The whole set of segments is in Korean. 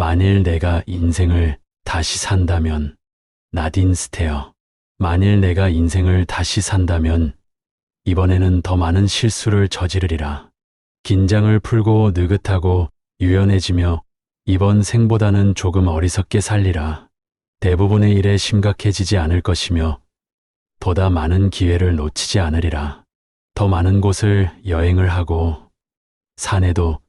만일 내가 인생을 다시 산다면, 나딘 스테어. 만일 내가 인생을 다시 산다면, 이번에는 더 많은 실수를 저지르리라. 긴장을 풀고 느긋하고 유연해지며 이번 생보다는 조금 어리석게 살리라. 대부분의 일에 심각해지지 않을 것이며 보다 많은 기회를 놓치지 않으리라. 더 많은 곳을 여행을 하고 산에도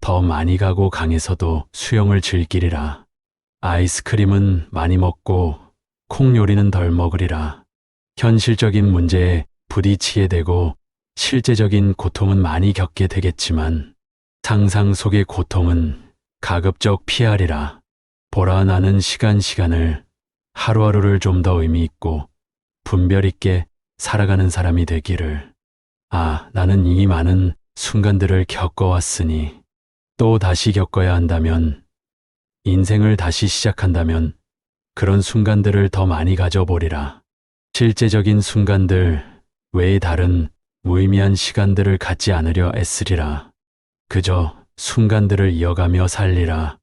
더 많이 가고 강에서도 수영을 즐기리라. 아이스크림은 많이 먹고 콩 요리는 덜 먹으리라. 현실적인 문제에 부딪히게 되고 실제적인 고통은 많이 겪게 되겠지만 상상 속의 고통은 가급적 피하리라. 보라 나는 시간 시간을 하루하루를 좀 더 의미 있고 분별 있게 살아가는 사람이 되기를. 아, 나는 이 많은 순간들을 겪어왔으니 또 다시 겪어야 한다면 인생을 다시 시작한다면 그런 순간들을 더 많이 가져보리라. 실제적인 순간들 외에 다른 무의미한 시간들을 갖지 않으려 애쓰리라. 그저 순간들을 이어가며 살리라.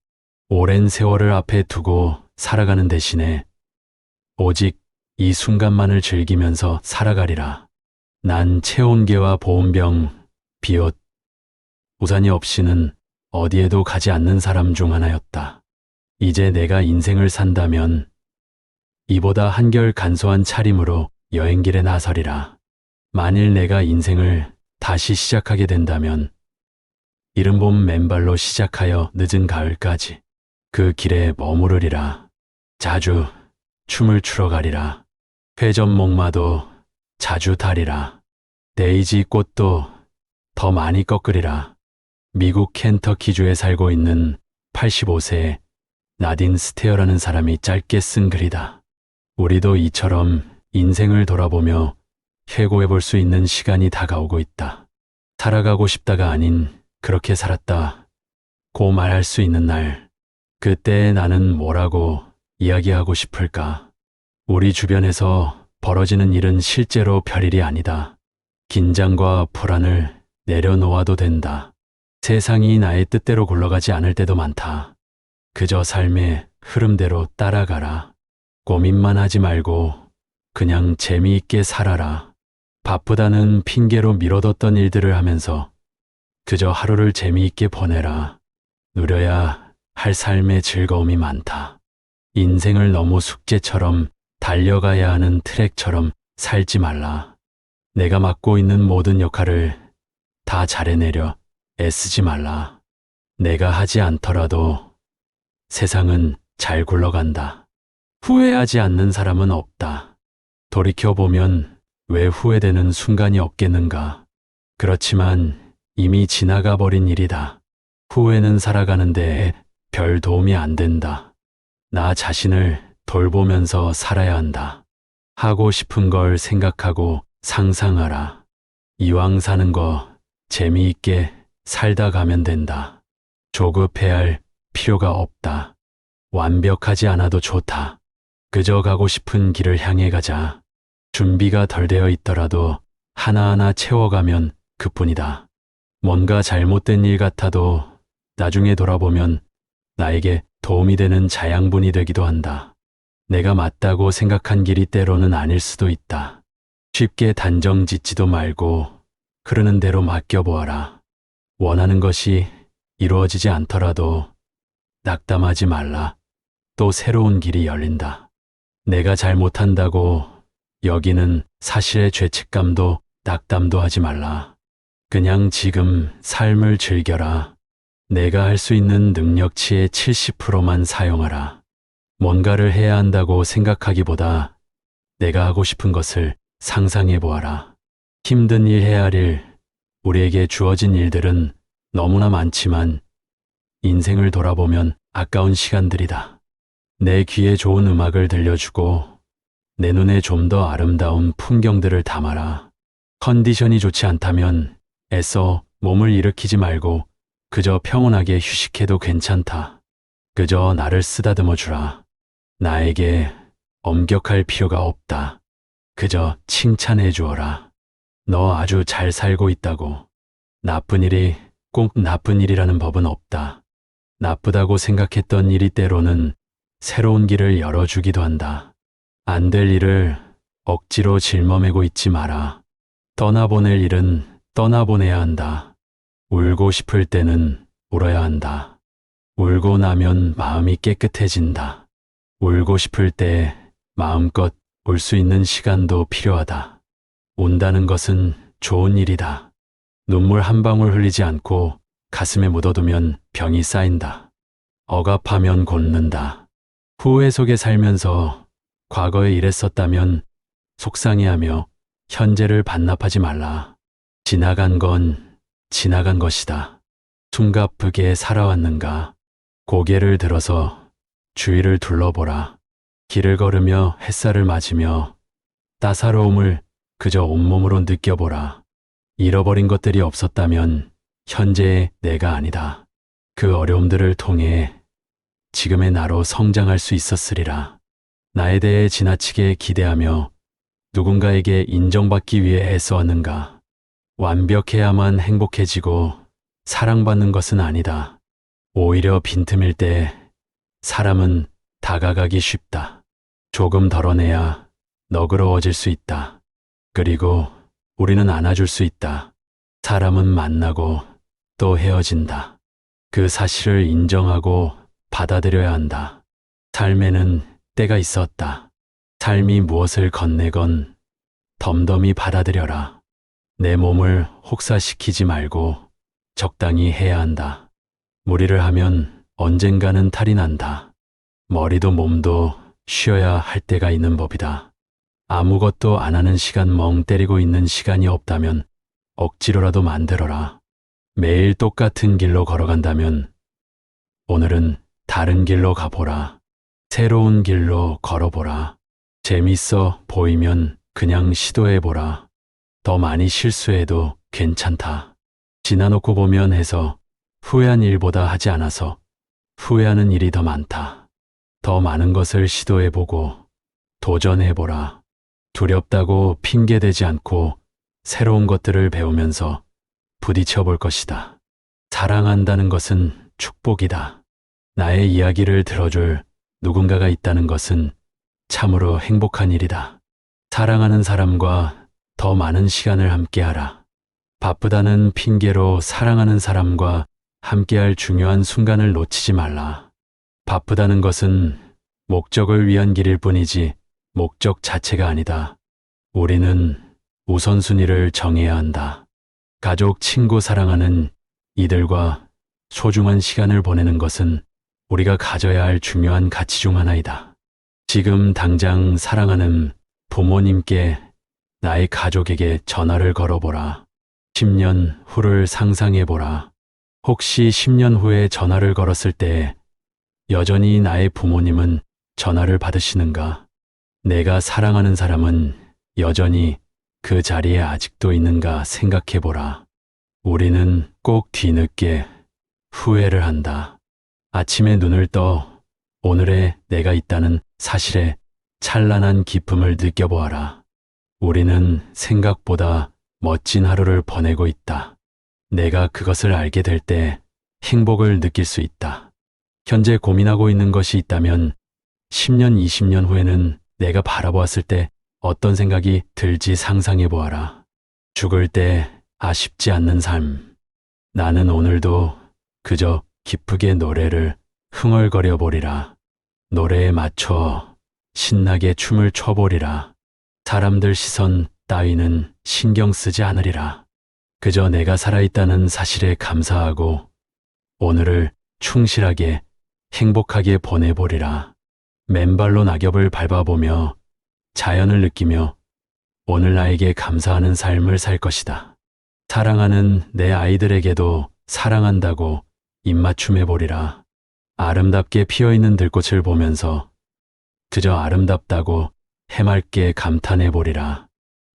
오랜 세월을 앞에 두고 살아가는 대신에 오직 이 순간만을 즐기면서 살아가리라. 난 체온계와 보온병, 비옷, 우산이 없이는 어디에도 가지 않는 사람 중 하나였다. 이제 내가 인생을 산다면 이보다 한결 간소한 차림으로 여행길에 나서리라. 만일 내가 인생을 다시 시작하게 된다면 이른 봄 맨발로 시작하여 늦은 가을까지 그 길에 머무르리라. 자주 춤을 추러 가리라. 회전 목마도 자주 타리라. 데이지 꽃도 더 많이 꺾으리라. 미국 켄터키주에 살고 있는 85세의 나딘 스테어라는 사람이 짧게 쓴 글이다. 우리도 이처럼 인생을 돌아보며 회고해 볼 수 있는 시간이 다가오고 있다. 살아가고 싶다가 아닌 그렇게 살았다. 고 말할 수 있는 날, 그때 나는 뭐라고 이야기하고 싶을까? 우리 주변에서 벌어지는 일은 실제로 별일이 아니다. 긴장과 불안을 내려놓아도 된다. 세상이 나의 뜻대로 굴러가지 않을 때도 많다. 그저 삶의 흐름대로 따라가라. 고민만 하지 말고 그냥 재미있게 살아라. 바쁘다는 핑계로 미뤄뒀던 일들을 하면서 그저 하루를 재미있게 보내라. 누려야 할 삶의 즐거움이 많다. 인생을 너무 숙제처럼 달려가야 하는 트랙처럼 살지 말라. 내가 맡고 있는 모든 역할을 다 잘해내려 애쓰지 말라. 내가 하지 않더라도 세상은 잘 굴러간다. 후회하지 않는 사람은 없다. 돌이켜보면 왜 후회되는 순간이 없겠는가. 그렇지만 이미 지나가 버린 일이다. 후회는 살아가는데 별 도움이 안 된다. 나 자신을 돌보면서 살아야 한다. 하고 싶은 걸 생각하고 상상하라. 이왕 사는 거 재미있게 살다 가면 된다. 조급해야 할 필요가 없다. 완벽하지 않아도 좋다. 그저 가고 싶은 길을 향해 가자. 준비가 덜 되어 있더라도 하나하나 채워가면 그뿐이다. 뭔가 잘못된 일 같아도 나중에 돌아보면 나에게 도움이 되는 자양분이 되기도 한다. 내가 맞다고 생각한 길이 때로는 아닐 수도 있다. 쉽게 단정 짓지도 말고 흐르는 대로 맡겨보아라. 원하는 것이 이루어지지 않더라도 낙담하지 말라. 또 새로운 길이 열린다. 내가 잘못한다고 여기는 사실의 죄책감도 낙담도 하지 말라. 그냥 지금 삶을 즐겨라. 내가 할 수 있는 능력치의 70%만 사용하라. 뭔가를 해야 한다고 생각하기보다 내가 하고 싶은 것을 상상해 보아라. 힘든 일 해야 할 일, 우리에게 주어진 일들은 너무나 많지만 인생을 돌아보면 아까운 시간들이다. 내 귀에 좋은 음악을 들려주고 내 눈에 좀 더 아름다운 풍경들을 담아라. 컨디션이 좋지 않다면 애써 몸을 일으키지 말고 그저 평온하게 휴식해도 괜찮다. 그저 나를 쓰다듬어 주라. 나에게 엄격할 필요가 없다. 그저 칭찬해 주어라. 너 아주 잘 살고 있다고. 나쁜 일이 꼭 나쁜 일이라는 법은 없다. 나쁘다고 생각했던 일이 때로는 새로운 길을 열어주기도 한다. 안 될 일을 억지로 짊어매고 있지 마라. 떠나보낼 일은 떠나보내야 한다. 울고 싶을 때는 울어야 한다. 울고 나면 마음이 깨끗해진다. 울고 싶을 때 마음껏 울 수 있는 시간도 필요하다. 운다는 것은 좋은 일이다. 눈물 한 방울 흘리지 않고 가슴에 묻어두면 병이 쌓인다. 억압하면 곪는다. 후회 속에 살면서 과거에 이랬었다면 속상해하며 현재를 반납하지 말라. 지나간 건 지나간 것이다. 숨가쁘게 살아왔는가. 고개를 들어서 주위를 둘러보라. 길을 걸으며 햇살을 맞으며 따사로움을 그저 온몸으로 느껴보라. 잃어버린 것들이 없었다면 현재의 내가 아니다. 그 어려움들을 통해 지금의 나로 성장할 수 있었으리라. 나에 대해 지나치게 기대하며 누군가에게 인정받기 위해 애써왔는가. 완벽해야만 행복해지고 사랑받는 것은 아니다. 오히려 빈틈일 때 사람은 다가가기 쉽다. 조금 덜어내야 너그러워질 수 있다. 그리고 우리는 안아줄 수 있다. 사람은 만나고 또 헤어진다. 그 사실을 인정하고 받아들여야 한다. 삶에는 때가 있었다. 삶이 무엇을 건네건 덤덤히 받아들여라. 내 몸을 혹사시키지 말고 적당히 해야 한다. 무리를 하면 언젠가는 탈이 난다. 머리도 몸도 쉬어야 할 때가 있는 법이다. 아무것도 안 하는 시간 멍 때리고 있는 시간이 없다면 억지로라도 만들어라. 매일 똑같은 길로 걸어간다면 오늘은 다른 길로 가보라. 새로운 길로 걸어보라. 재밌어 보이면 그냥 시도해보라. 더 많이 실수해도 괜찮다. 지나놓고 보면 해서 후회한 일보다 하지 않아서 후회하는 일이 더 많다. 더 많은 것을 시도해보고 도전해보라. 두렵다고 핑계대지 않고 새로운 것들을 배우면서 부딪혀 볼 것이다. 사랑한다는 것은 축복이다. 나의 이야기를 들어줄 누군가가 있다는 것은 참으로 행복한 일이다. 사랑하는 사람과 더 많은 시간을 함께하라. 바쁘다는 핑계로 사랑하는 사람과 함께할 중요한 순간을 놓치지 말라. 바쁘다는 것은 목적을 위한 길일 뿐이지 목적 자체가 아니다. 우리는 우선순위를 정해야 한다. 가족, 친구 사랑하는 이들과 소중한 시간을 보내는 것은 우리가 가져야 할 중요한 가치 중 하나이다. 지금 당장 사랑하는 부모님께 나의 가족에게 전화를 걸어보라. 10년 후를 상상해보라. 혹시 10년 후에 전화를 걸었을 때 여전히 나의 부모님은 전화를 받으시는가? 내가 사랑하는 사람은 여전히 그 자리에 아직도 있는가 생각해 보라. 우리는 꼭 뒤늦게 후회를 한다. 아침에 눈을 떠 오늘의 내가 있다는 사실에 찬란한 기쁨을 느껴보아라. 우리는 생각보다 멋진 하루를 보내고 있다. 내가 그것을 알게 될 때 행복을 느낄 수 있다. 현재 고민하고 있는 것이 있다면 10년, 20년 후에는 내가 바라보았을 때 어떤 생각이 들지 상상해 보아라. 죽을 때 아쉽지 않는 삶. 나는 오늘도 그저 기쁘게 노래를 흥얼거려 보리라. 노래에 맞춰 신나게 춤을 춰보리라. 사람들 시선 따위는 신경 쓰지 않으리라. 그저 내가 살아있다는 사실에 감사하고 오늘을 충실하게 행복하게 보내보리라. 맨발로 낙엽을 밟아보며 자연을 느끼며 오늘 나에게 감사하는 삶을 살 것이다. 사랑하는 내 아이들에게도 사랑한다고 입맞춤해 보리라. 아름답게 피어있는 들꽃을 보면서 그저 아름답다고 해맑게 감탄해 보리라.